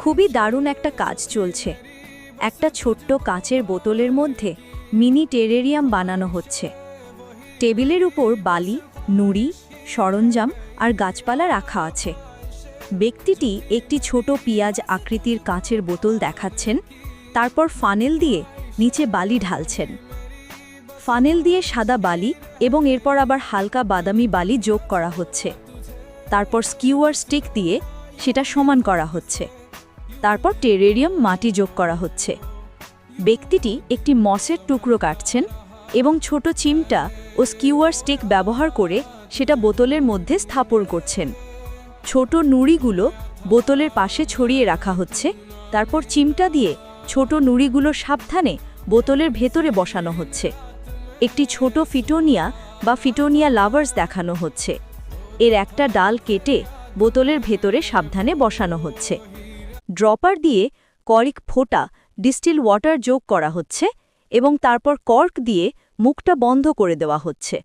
খুবই দারুণ একটা কাজ চলছে। একটা ছোট্ট কাচের বোতলের মধ্যে মিনি টেরেরিয়াম বানানো হচ্ছে। টেবিলের উপর বালি, নুড়ি, সরঞ্জাম আর গাছপালা রাখা আছে। ব্যক্তিটি একটি ছোট পিঁয়াজ আকৃতির কাচের বোতল দেখাচ্ছেন, তারপর ফানেল দিয়ে নিচে বালি ঢালছেন। ফানেল দিয়ে সাদা বালি এবং এরপর আবার হালকা বাদামি বালি যোগ করা হচ্ছে। তারপর স্কিউয়ার স্টিক দিয়ে সেটা সমান করা হচ্ছে। তারপর টেরেরিয়াম মাটি যোগ করা হচ্ছে। ব্যক্তিটি একটি মসের টুকরো কাটছেন এবং ছোট চিমটা ও স্কিউয়ার স্টিক ব্যবহার করে সেটা বোতলের মধ্যে স্থাপন করছেন। ছোট নুড়িগুলো বোতলের পাশে ছড়িয়ে রাখা হচ্ছে, তারপর চিমটা দিয়ে ছোট নুড়িগুলো সাবধানে বোতলের ভেতরে বসানো হচ্ছে। একটি ছোট ফিটোনিয়া বা ফিটোনিয়া লাভার্স দেখানো হচ্ছে। এর একটা ডাল কেটে বোতলের ভেতরে সাবধানে বসানো হচ্ছে। ড্রপার দিয়ে করিক ফোটা ডিস্টিল ওয়াটার যোগ করা হচ্ছে এবং তারপর কর্ক দিয়ে মুখটা বন্ধ করে দেওয়া হচ্ছে।